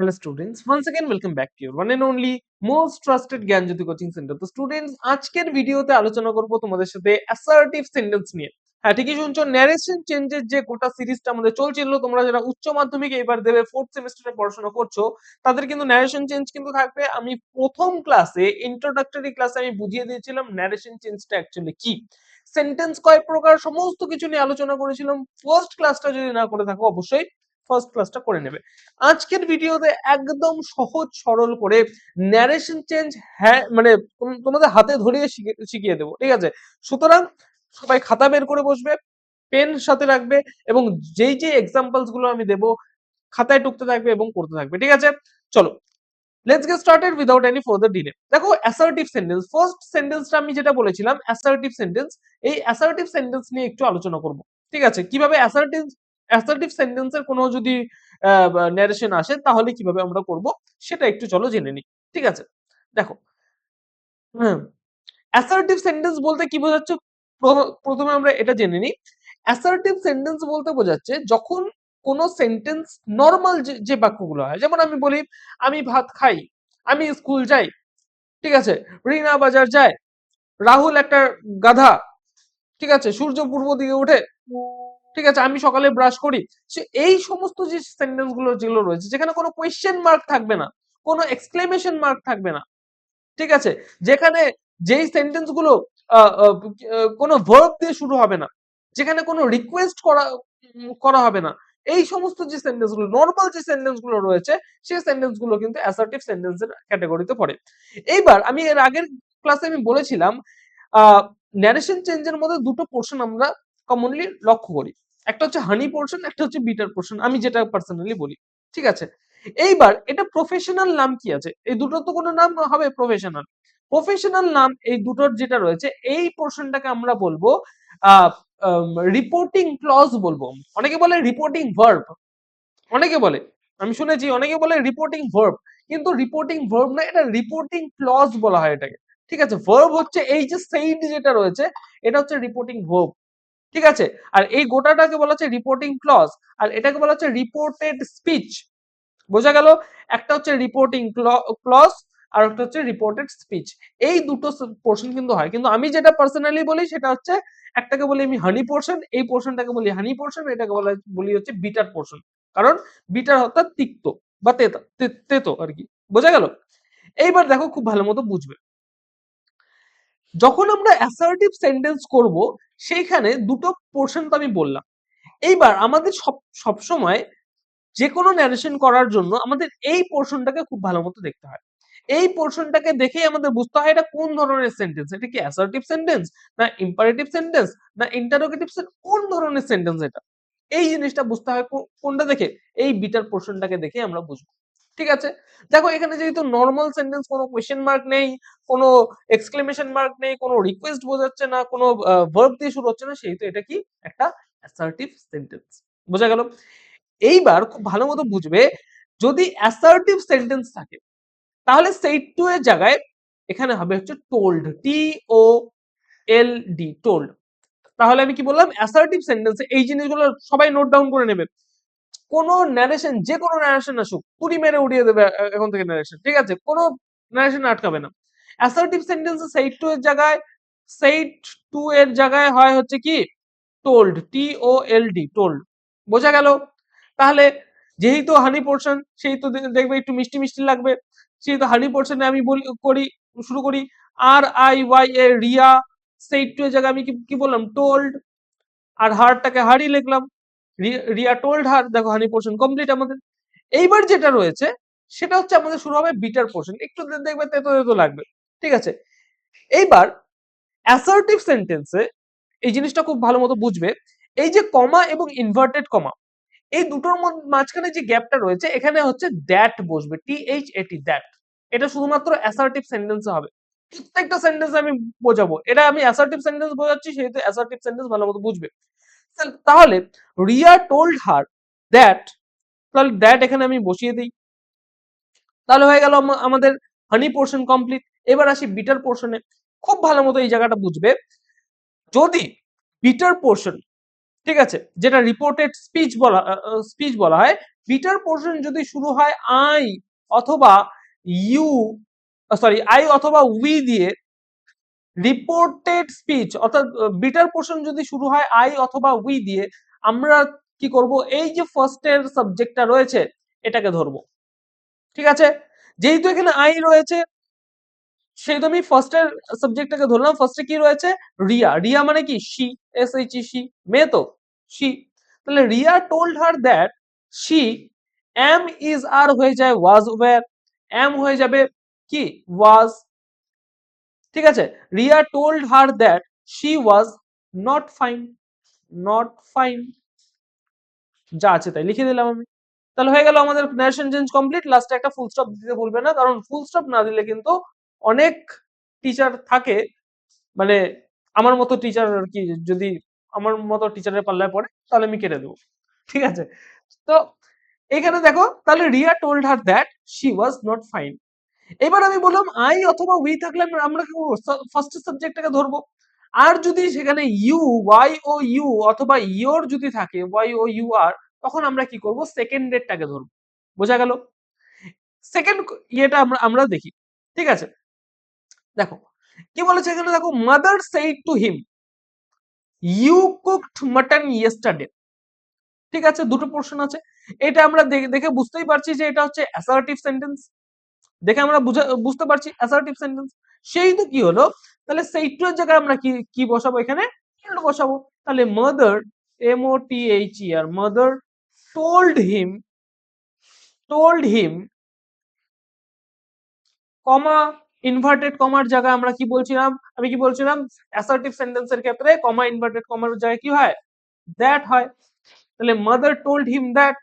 Hello students, once again welcome back to your one and only most trusted Gyanjyoti coaching centre তো students আজকের ভিডিওতে আলোচনা করব তোমাদের সাথে অ্যাসার্টিভ সেন্টেন্স নিয়ে। হ্যাঁ ঠিকই শুনছো ন্যারেশন চেঞ্জের যে গোটা সিরিজটা আমাদের চলছিল তোমরা যারা উচ্চ মাধ্যমিক এবার দেবে ফোর্থ সেমিস্টারে পড়াশোনা করছ তাদের কিন্তু ন্যারেশন চেঞ্জ কিন্তু থাকবে। আমি প্রথম ক্লাসে ইন্ট্রোডাক্টরি ক্লাসে আমি বুঝিয়ে দিয়েছিলাম ন্যারেশন চেঞ্জটা অ্যাকচুয়ালি কি। সেন্টেন্স কয় প্রকার সমস্ত কিছু নিয়ে আলোচনা করেছিলাম। ফার্স্ট ক্লাসটা যদি না করে থাকো অবশ্যই ফার্স্ট ক্লাসটা করে নেবে। আজকের ভিডিওতে একদম সহজ সরল করে ন্যারেশন চেঞ্জ মানে তোমাদের হাতে ধরিয়ে শিখিয়ে দেবো, ঠিক আছে? সুতরাং সবাই খাতা বের করে বসবে পেন সাথে রাখবে এবং যেই যে এক্সাম্পলসগুলো আমি দেবো খাতায় টুকতে থাকবে এবং করতে থাকবে, ঠিক আছে? চলো let's get started without any further delay দেখো অ্যাসার্টিভ সেন্টেন্স ফার্স্ট সেন্টেন্সটা আমি যেটা বলেছিলাম অ্যাসার্টিভ সেন্টেন্স এই অ্যাসার্টিভ সেন্টেন্স নিয়ে একটু আলোচনা করব, ঠিক আছে? কীভাবে অ্যাসার্টিভ অ্যাসার্টিভ সেন্টেন্সের কোনো যদি ন্যারেশন আসে, তাহলে কীভাবে আমরা করব? সেটা একটু চলো জেনে নিই। ঠিক আছে? দেখো। অ্যাসার্টিভ সেন্টেন্স বলতে কি বোঝাচ্ছে? প্র- প্রথমে আমরা এটা জেনে নিই। অ্যাসার্টিভ সেন্টেন্স বলতে বোঝাচ্ছে যখন কোনো সেন্টেন্স নর্মাল যে বাক্যগুলো হয়, যেমন আমি বলি, আমি ভাত খাই, আমি স্কুল যাই, ঠিক আছে? রিনা বাজার যায়, রাহুল একটা গাধা, ঠিক আছে? সূর্য পূর্ব দিকে ওঠে ঠিক আছে, আমি সকালে ব্রাশ করি। এই সমস্ত যে সেন্টেন্সগুলো যেগুলো রয়েছে, যেখানে কোনো কোয়েশ্চেন মার্ক থাকবে না, কোনো এক্সক্লেমেশন মার্ক থাকবে না, ঠিক আছে? যেখানে যেই সেন্টেন্সগুলো কোনো ভার্ব দিয়ে শুরু হবে না, যেখানে কোনো রিকোয়েস্ট করা করা হবে না, এই সমস্ত যে সেন্টেন্সগুলো নর্মাল যে সেন্টেন্সগুলো রয়েছে সেই সেন্টেন্সগুলো কিন্তু অ্যাসার্টিভ সেন্টেন্সের ক্যাটাগরিতে পড়ে। এইবার আমি এর আগের ক্লাসে আমি বলেছিলাম ন্যারেশন চেঞ্জের মধ্যে দুটো পোর্শন আমরা কমনলি লক্ষ্য করি। একটা হচ্ছে হানি পোর্শন একটা হচ্ছে বিটার পোর্শন আমি যেটা পার্সোনালি বলি, ঠিক আছে? এইবার এটা প্রফেশনাল নাম কি আছে? এই দুটো তো কোনো নাম হবে প্রফেশনাল প্রফেশনাল নাম এই দুটোর যেটা রয়েছে, এই পোর্শনটাকে আমরা বলব রিপোর্টিং ক্লজ বলব। অনেকে বলে রিপোর্টিং ভার্ব অনেকে বলে, আমি শুনেছি অনেকে বলে রিপোর্টিং ভার্ব কিন্তু রিপোর্টিং ভার্ব না, এটা রিপোর্টিং ক্লজ বলা হয় এটাকে। ঠিক আছে? ভার্ব হচ্ছে এই যে সেইড যেটা রয়েছে, এটা হচ্ছে রিপোর্টিং ভার্ব ঠিক আছে? আর এই গোটাটাকে বলা হচ্ছে রিপোর্টিং ক্লজ আর এটাকে বলা হচ্ছে রিপোর্টেড স্পিচ বোঝা গেল? একটা হচ্ছে রিপোর্টিং ক্লজ আর একটা হচ্ছে রিপোর্টেড স্পিচ এই দুটো পোর্শন কিন্তু হয়। কিন্তু আমি যেটা পার্সোনালি বলি সেটা হচ্ছে, একটাকে বলি আমি হানি পোর্শন এই পোর্শনটাকে বলি হানি পোর্শন এটাকে বলা বলি হচ্ছে বিটার পোর্শন কারণ বিটার অর্থাৎ তিক্ত বা তেতো তেতো আর কি। বোঝা গেল? এইবার দেখো খুব ভালো মতো বুঝবে। যখন আমরা অ্যাসার্টিভ সেন্টেন্স করব, সেইখানে দুটো পোর্শন তো আমি বললাম। এইবার আমাদের সব সব সময় যে কোনো ন্যারেশন করার জন্য আমাদের এই পোর্শনটাকে খুব ভালো মতো দেখতে হয়। এই পোর্শনটাকে দেখেই আমাদের বুঝতে হয় এটা কোন ধরনের সেন্টেন্স এটা কি অ্যাসার্টিভ সেন্টেন্স না ইম্পারেটিভ সেন্টেন্স না ইন্টারোগেটিভ কোন ধরনের সেন্টেন্স এটা? এই জিনিসটা বুঝতে হয় কোনটা দেখে? এই বিটার পোর্শনটাকে দেখে আমরা বুঝব। ঠিক আছে? দেখো, এখানে যেহেতু নর্মাল সেন্টেন্স কোনো কোয়েশ্চেন মার্ক নেই, কোনো এক্সক্লেমেশন মার্ক নেই, কোনো রিকোয়েস্ট বোঝাচ্ছে না, কোনো ভার্ব দিয়ে শুরু হচ্ছে না, সেহেতু এটা কি? একটা অ্যাসার্টিভ সেন্টেন্স বোঝা গেল? এইবার খুব ভালো মতো বুঝবে, যদি অ্যাসার্টিভ সেন্টেন্স থাকে, তাহলে সেই টু এর জায়গায় এখানে হবে হচ্ছে told T O L D told তাহলে আমি কি বললাম? অ্যাসার্টিভ সেন্টেন্সে এই জিনিসগুলো সবাই নোট ডাউন করে নেবে। কোনো ন্যারেশন যে কোনো ন্যারেশন আসুক তুড়ি মেরে উড়িয়ে দেবে এখন থেকে ন্যারেশন ঠিক আছে? কোনো ন্যারেশন আটকাবে না। অ্যাসার্টিভ সেন্টেন্সে সেইট টু এর জায়গায় সেইট টু এর জায়গায় হয় হচ্ছে কি? Told T O L D told বোঝা গেল? তাহলে যেহেতু হানি পোর্শন সেই তো দেখবে একটু মিষ্টি মিষ্টি লাগবে। সেই তো হানি পোর্শনে আমি বলি, করি, শুরু করি। R I Y A Riya সেই টু এর জায়গায় আমি কি বললাম? টোল্ড আর হারটাকে হারি লিখলাম। রিয়া টোল্ড হার দেখো হানি পোর্শন কমপ্লিট আমাদের। এইবার যেটা রয়েছে, সেটা হচ্ছে আমাদের শুরু হবে বিটার পোর্শন একটু দেখবে, তেতো তেতো লাগবে। ঠিক আছে? এইবার অ্যাসার্টিভ সেন্টেন্সে এই জিনিসটা খুব ভালো মতো বুঝবে। এই যে কমা এবং ইনভার্টেড কমা এই দুটোর মাঝখানে যে গ্যাপটা রয়েছে, এখানে হচ্ছে দ্যাট বসবে। টি এইচ এটি দ্যাট এটা শুধুমাত্র অ্যাসার্টিভ সেন্টেন্সে হবে। প্রত্যেকটা সেন্টেন্স আমি বোঝাবো। এটা আমি অ্যাসার্টিভ সেন্টেন্স বোঝাচ্ছি, সেহেতু অ্যাসার্টিভ সেন্টেন্স ভালো মতো বুঝবে। তাহলে- রিয়া টোল্ড হার দ্যাট তাহলে দ্যাট এখানে আমি বসিয়ে দিই। তাহলে হয়ে গেল আমাদের হানি পোর্শন কমপ্লিট এবার আসি বিটার পোর্শনে খুব ভালো মতো এই জায়গাটা বুঝবে। যদি বিটার পোর্শন ঠিক আছে, যেটা রিপোর্টেড স্পিচ বলা স্পিচ বলা হয় বিটার পোর্শন যদি শুরু হয় আই অথবা ইউ সরি আই অথবা উই দিয়ে রিপোর্টেড স্পিচ অর্থাৎ বিটার পোর্শন যদি শুরু হয় আই অথবা উই দিয়ে, আমরা কি করব? এই যে ফার্স্টের সাবজেক্টটা রয়েছে, এটাকে ধরবো। ঠিক আছে? যেহেতু এখানে আই রয়েছে, সেহেতু আমি ফার্স্টের সাবজেক্টটাকে ধরলাম। ফার্স্টে কি রয়েছে? রিয়া। রিয়া মানে কি? She S H E she মেয়ে তো? শি তাহলে Riya told her that she am is are হয়ে যায় ওয়াজ ওয়ার এম হয়ে যাবে কি? ওয়াজ ঠিক আছে? Riya told her that she was not fine not fine যা আছে তাই লিখে দিলাম আমি। তাহলে হয়ে গেল আমাদের ন্যারেশন চেঞ্জ কমপ্লিট লাস্টে একটা ফুল স্টপ দিতে ভুলবে না, কারণ ফুল স্টপ না দিলে কিন্তু অনেক টিচার থাকে মানে আমার মতো টিচার আর কি, যদি আমার মতো টিচারের পাল্লায় পড়ে, তাহলে আমি কেটে দেবো। ঠিক আছে? তো এখানে দেখো, তাহলে Riya told her that she was not fine এবার আমি বললাম আই অথবা উই থাকলে আমরা- কি করব ফার্স্ট সাবজেক্টটাকে ধরবো। আর যদি সেখানে ইউ ওয়াই ও ইউ অথবা ইওর যদি থাকে ওয়াই ও ইউ আর তখন আমরা কি করব? সেকেন্ড ডেটটাকে ধরবো। বোঝা গেল? সেকেন্ড ইয়েটা আমরা আমরা দেখি। ঠিক আছে? দেখো, কি বলেছে এখানে? দেখো mother said to him you cooked mutton yesterday ঠিক আছে? দুটো পোর্শন আছে। এটা আমরা দেখে বুঝতেই পারছি যে এটা হচ্ছে অ্যাসার্টিভ সেন্টেন্স দেখে আমরা বুঝা, বুঝতে পারছি অ্যাসার্টিভ সেন্টেন্স সেই তো কি হলো? তাহলে সেইটার জায়গায় আমরা কি কি বসাবো এখানে? বসাবো। তাহলে mother M O T H E R mother told him told him comma inverted কমার জায়গায় আমরা কি বলছিলাম? আমি কি বলছিলাম? অ্যাসার্টিভ সেন্টেন্সের ক্ষেত্রে কমা ইনভার্টেড কমার জায়গায় কি হয়? দ্যাট হয়। তাহলে mother told him that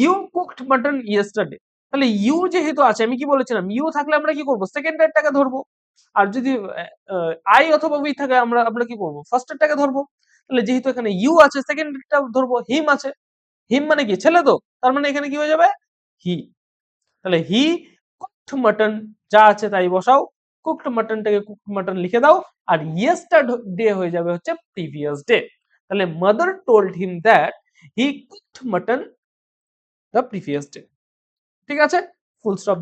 you cooked mutton yesterday তাহলে ইউ যেহেতু আছে, আমি কি বলেছিলাম? ইউ থাকলে আমরা কি করব? সেকেন্ড টাকে ধরবো। আর যদি আই অথবা উই থাকে, আমরা আমরা কি করব? ফার্স্ট টাকে ধরবো। তাহলে যেহেতু এখানে ইউ আছে সেকেন্ড টা ধরবো। হিম আছে। হিম মানে কি? ছেলে তো। তার মানে এখানে কি হয়ে যাবে? হি তাহলে হি কুকড মাটন যা আছে তাই বসাও। কুকড মাটনটাকে কুকড মাটন লিখে দাও। আর ইয়েস্টার ডে হয়ে যাবে হচ্ছে প্রিভিয়াস ডে তাহলে mother told him that he cooked mutton the previous day ঠিক আছে? ফুল স্টপ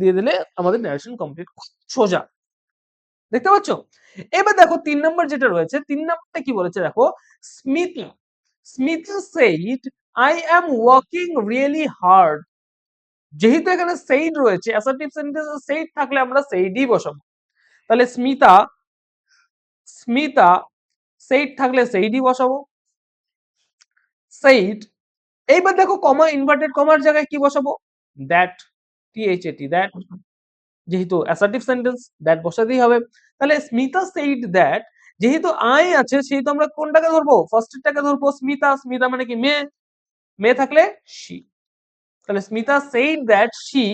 দিয়ে দিলে আমাদের ন্যারেশন কমপ্লিট সোজা। দেখতে পাচ্ছ? এবার দেখো তিন নম্বর যেটা রয়েছে, তিন নম্বরটা কি বলেছে দেখো? Smita Smita said I am working really hard যেহেতু এখানে সেইড রয়েছে অ্যাসার্টিভ সেন্টেন্সে সেইড থাকলে আমরা সেইডই বসাবো। তাহলে স্মিতা স্মিতা সেইড থাকলে সেইডই বসাবো। সেইড এইবার দেখো কমা ইনভার্টেড কমার জায়গায় কি বসাবো? That T H A T that যেহেতু অ্যাসার্টিভ সেন্টেন্স দ্যাট বসাতেই হবে। তাহলে স্মিতা সেইড দ্যাট যেহেতু আই আছে, সেহেতু আমরা কোনটাকে ধরবো? ফার্স্টেরটাকে ধরবো স্মিতা স্মিতা মানে কি মেয়ে? মেয়ে থাকলে শি তাহলে Smita said that she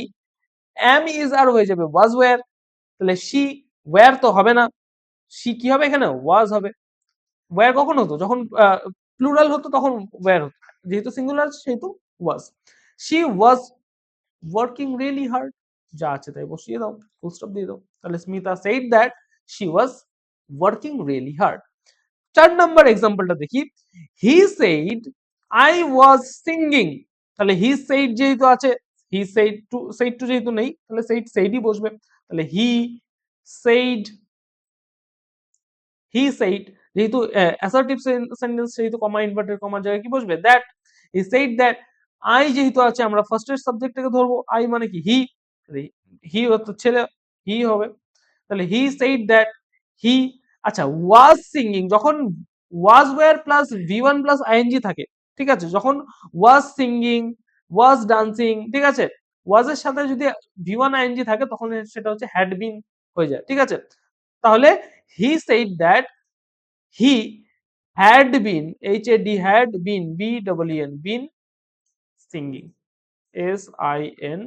am is are হয়ে যাবে ওয়াজ ওয়্যার তাহলে শি ওয়্যার তো হবে না। শি কি হবে এখানে? ওয়াজ হবে। ওয়্যার কখন হতো? যখন প্লুরাল হতো তখন ওয়্যার হতো। যেহেতু সিঙ্গুলার সেহেতু was she was working really hard যা আছে তাই বসিয়ে দাও ফুল স্টপ দিয়ে দাও। তাহলে Smita said that she was working really hard চার নাম্বার এক্সাম্পলটা দেখি। He said I was singing তাহলে হি সেইড যেহেতু আছে he said to said to যেহেতু নেই, তাহলে সেইড সেইডই বসবে। তাহলে হি সেইড হি সেইড যেহেতু অ্যাসার্টিভ সেন্টেন্স সেহেতু কমা ইনভার্টেড কমার জায়গায় কি বসবে? That he said that I যেহেতু আছে, আমরা ফার্স্টের সাবজেক্টটাকে ধরবো আই মানে কি? হি হি হতো ছেলে হি হবে। তাহলে হি সেইড দ্যাট হি আচ্ছা ওয়াজ সিঙ্গিং যখন was were plus V one plus I N G থাকে, ঠিক আছে? যখন ওয়াজ সিঙ্গিং ওয়াজ ডান্সিং ঠিক আছে? ওয়াজের সাথে যদি ভি ওয়ান আইএনজি থাকে, তখন সেটা হচ্ছে হ্যাড বিন হয়ে যায়, ঠিক আছে? তাহলে he said that he had been H A D had been B double N been singing S I N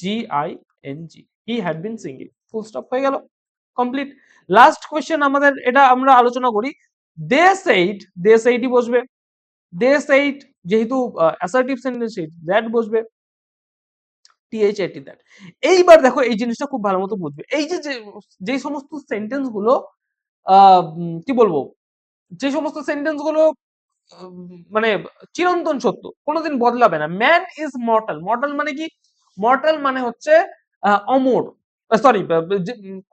G I N G he had been singing full stop হয়ে গেল। Complete last question আমাদের, এটা আমরা আলোচনা করি। দে said they সেইডই বসবে। They said যেহেতু অ্যাসার্টিভ সেন্টেন্স দ্যাট বসবে। টিএইচ এটি দ্যাট এইবার দেখো, এই জিনিসটা খুব ভালো মতো বুঝবে। এই যে যে সমস্ত সেন্টেন্সগুলো কি বলব? যে সমস্ত সেন্টেন্সগুলো মানে চিরন্তন সত্য, কোনোদিন বদলাবে না। ম্যান ইজ মর্টাল মর্টাল মানে কি? মর্টাল মানে হচ্ছে অমর। সরি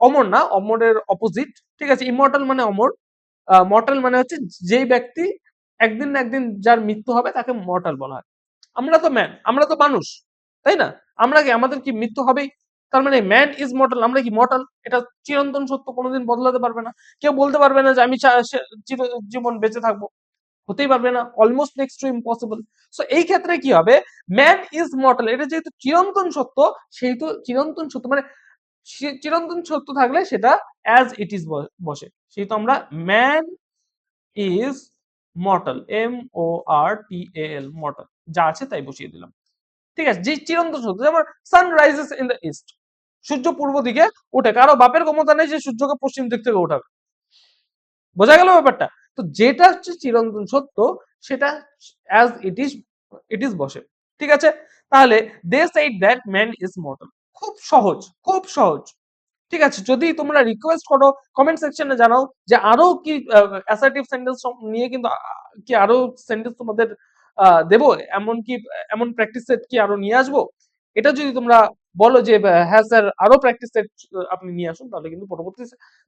অমর না, অমরের অপোজিট ঠিক আছে ইমর্টাল মানে অমর। মর্টাল মানে হচ্ছে যেই ব্যক্তি একদিন না একদিন যার মৃত্যু হবে, তাকে মর্টাল বলা হয়। আমরা তো ম্যান আমরা তো মানুষ, তাই না? আমরা কি, আমাদের কি মৃত্যু হবেই? তার মানে ম্যান ইজ মর্টাল আমরা কি মর্টাল এটা চিরন্তন সত্য, কোনোদিন বদলাতে পারবে না। কেউ বলতে পারবে না যে আমি জীবন বেঁচে থাকব। হতেই পারবে না almost next to impossible so এই ক্ষেত্রে কি হবে? ম্যান ইজ মর্টাল এটা যেহেতু চিরন্তন সত্য, সেহেতু চিরন্তন সত্য মানে চিরন্তন সত্য থাকলে সেটা অ্যাজ ইট ইজ বসে। সেহেতু আমরা man is mortal M O R T A L mortal যা আছে তাই বসিয়ে দিলাম। ঠিক আছে, যে চিরন্তন সত্য, যেমন sun rises in the east সূর্য পূর্ব দিকে ওঠে কারও বাপের ক্ষমতা নেই যে সূর্যকে পশ্চিম দিক থেকে ওঠাবে বোঝা গেল ব্যাপারটা? তো যেটা হচ্ছে চিরন্তন সত্য, সেটা as it is it is বসে। ঠিক আছে? তাহলে they said that man is mortal খুব সহজ খুব সহজ। ঠিক আছে? যদি তোমরা রিকোয়েস্ট করো কমেন্ট সেকশনে জানাও যে আরও কি অ্যাসার্টিভ সেন্টেন্স নিয়ে কিন্তু কি আরও সেন্টেন্স তোমাদের দেবো? এমন কি, এমন প্র্যাকটিস সেট কি আরও নিয়ে আসব? এটা যদি তোমরা বলো যে হ্যাঁ স্যার, আরও প্র্যাকটিস সেট আপনি নিয়ে আসুন, তাহলে কিন্তু পরবর্তী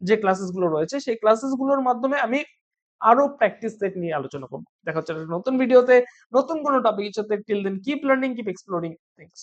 যে ক্লাসেসগুলো রয়েছে, সেই ক্লাসেসগুলোর মাধ্যমে আমি আরও প্র্যাকটিস সেট নিয়ে আলোচনা করব। দেখা হচ্ছে নতুন ভিডিওতে নতুন কোনো টপিক সাথে till then keep learning keep exploring things